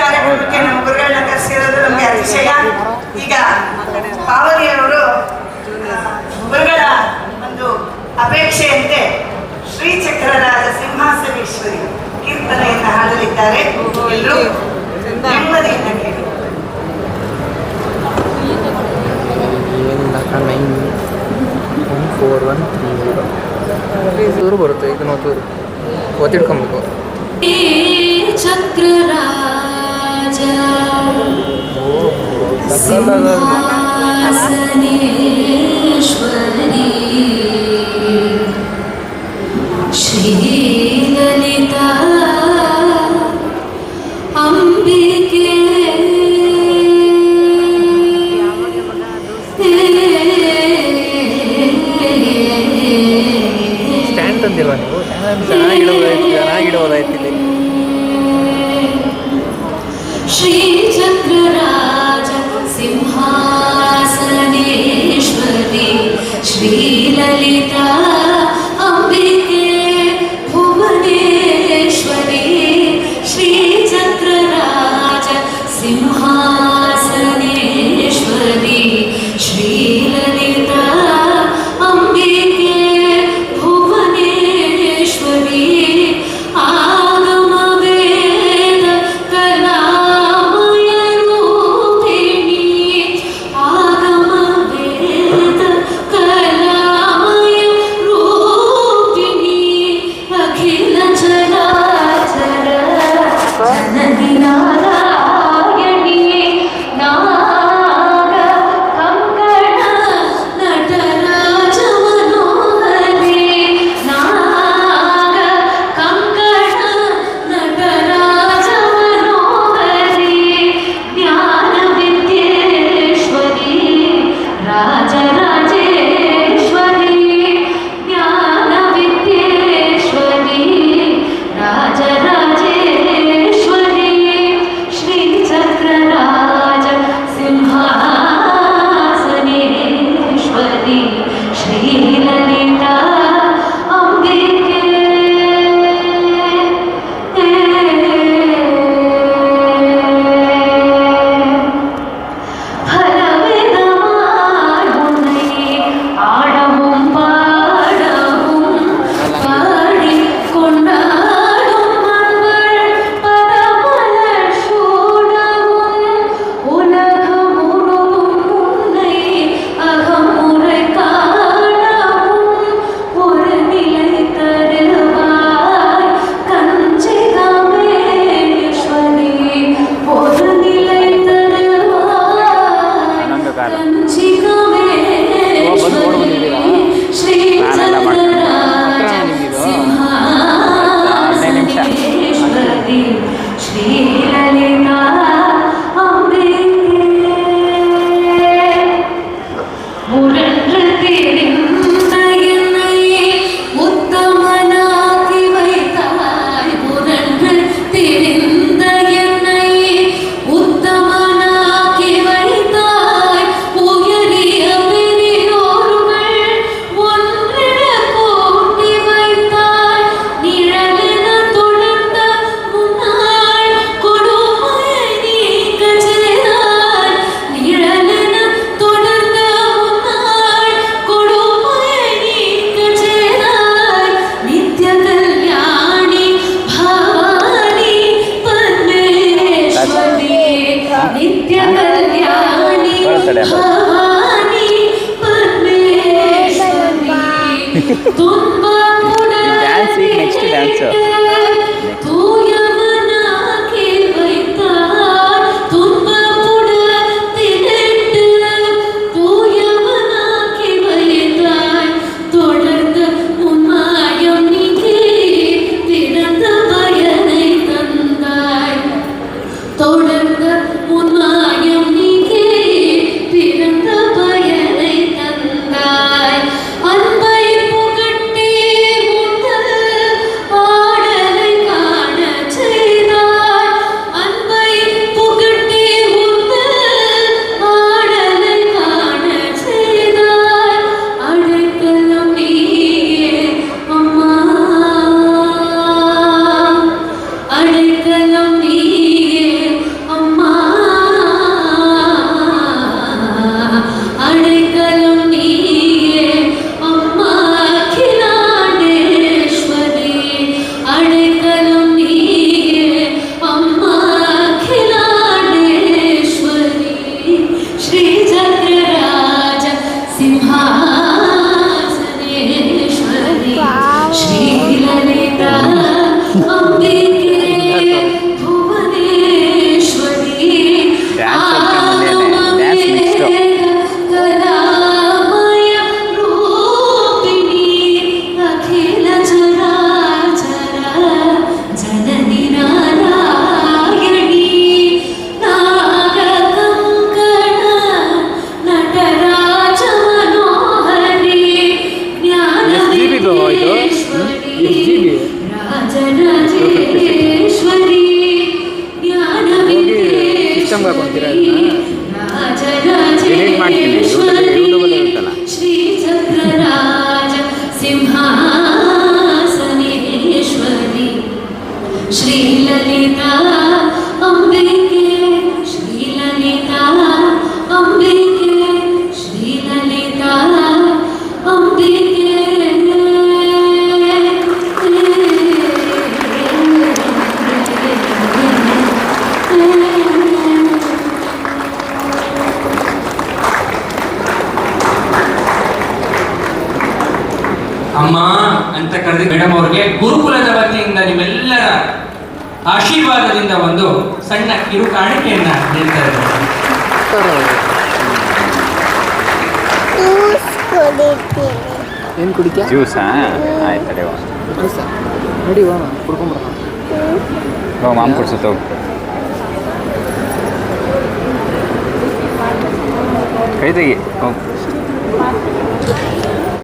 ಕಾರ್ಯಕ್ರಮಕ್ಕೆ ನಮ್ಮ ಗುರುಗಳನ್ನ ಕರೆಸಿರೋದು ನಮಗೆ ಅತಿಶಯ. ಈಗ ಪಾವನಿಯವರು ಗುರುಗಳ ಒಂದು ಅಪೇಕ್ಷೆಯಂತೆ ಶ್ರೀಚಕ್ರರಾದ ಸಿಂಹಾಸನೇಶ್ವರಿ ಕೀರ್ತನೆಯನ್ನ ಹಾಡಲಿದ್ದಾರೆ. ಎಲ್ಲರೂ ನೆಮ್ಮದಿಯಿಂದ ಕೇಳಿ ಬರುತ್ತೆ ಇದು ನೋತೂರು ಒತ್ತಿಡ್ಕೊಬೇಕು ಚಕ್ರರಾ सिंहासनेश्वरी श्रीललिता अम्बिके ಸ್ಟ್ಯಾಂಡ್ ತಂದಿಲ್ವಾ ನೀವು? ಚೆನ್ನಾಗಿಡೋದಾಯ್ತು ಚೆನ್ನಾಗಿಡೋದಾಯ್ತು ಇಲ್ಲಿ. श्रीचक्रराज सिंहासनेश्वरी श्रीललिता உரன்று திரு नित्य कल्याणी भवानी परमेश्वरी तुम 다 ಸಿಸ್ಟಮ್ಗೆ ಹಾಕೊಂತೀರಾ Delete ಮಾಡ್ತೀನಿ. YouTube- YouTube ಅಲ್ಲಿ ಇರುತ್ತಲ್ಲ. ಶ್ರೀ ಚಕ್ರರಾಜ ಸಿಂಹಾಸನೇಶ್ವರಿ ಶ್ರೀಲಲಿತಾ ಅಮ್ಮ ಅಂತ ಕರೆದ ಮೇಡಮ್ ಅವ್ರಿಗೆ ಗುರುಕುಲದ ವತಿಯಿಂದ ನಿಮ್ಮೆಲ್ಲರ ಆಶೀರ್ವಾದದಿಂದ ಒಂದು ಸಣ್ಣ ಕಿರು ಕಾಣಿಕೆಯನ್ನ ನೀಡ್ತಾ ಏನು ಕುಡಿತ್ಯಾ? ಜ್ಯೂಸಾ? ಆಯ್ತು ತಡೆ ನೋಡಿ ಹೋಗೋಣ ಕುಡ್ಕೊಂಬರೋಣ ಹೋಗಿ ಮಾಮ್ ಕೊಡ್ಸುತ್ತ ಕೈ ತೆಗಿ ಹೋಗು.